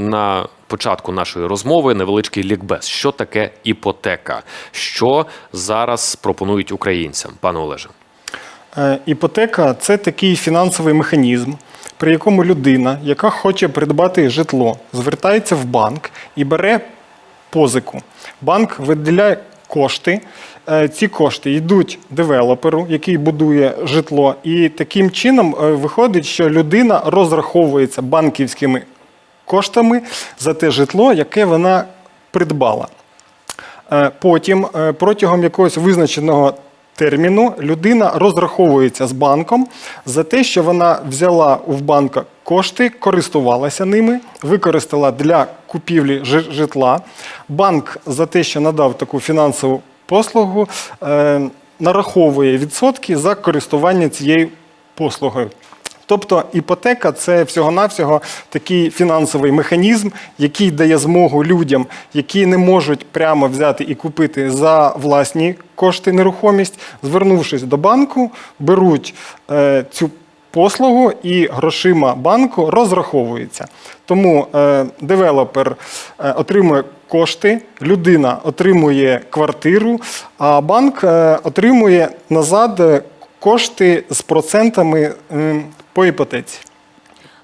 на початку нашої розмови невеличкий лікбез. Що таке іпотека? Що зараз пропонують українцям, пане Олеже? Е, Іпотека це такий фінансовий механізм, при якому людина, яка хоче придбати житло, звертається в банк і бере позику. Банк виділяє кошти. Е, Ці кошти йдуть девелоперу, який будує житло, і таким чином е, виходить, що людина розраховується банківськими коштами за те житло, яке вона придбала. Е, Потім, е, протягом якогось визначеного терміну, людина розраховується з банком за те, що вона взяла у банка кошти, користувалася ними, використала для купівлі житла. Банк за те, що надав таку фінансову послугу, е, нараховує відсотки за користування цією послугою. Тобто іпотека це всього-навсього такий фінансовий механізм, який дає змогу людям, які не можуть прямо взяти і купити за власні кошти нерухомість, звернувшись до банку, беруть е, цю послугу і грошима банку розраховуються. Тому е, девелопер е, отримує кошти, людина отримує квартиру, а банк е, отримує назад е, кошти з процентами м, по іпотеці.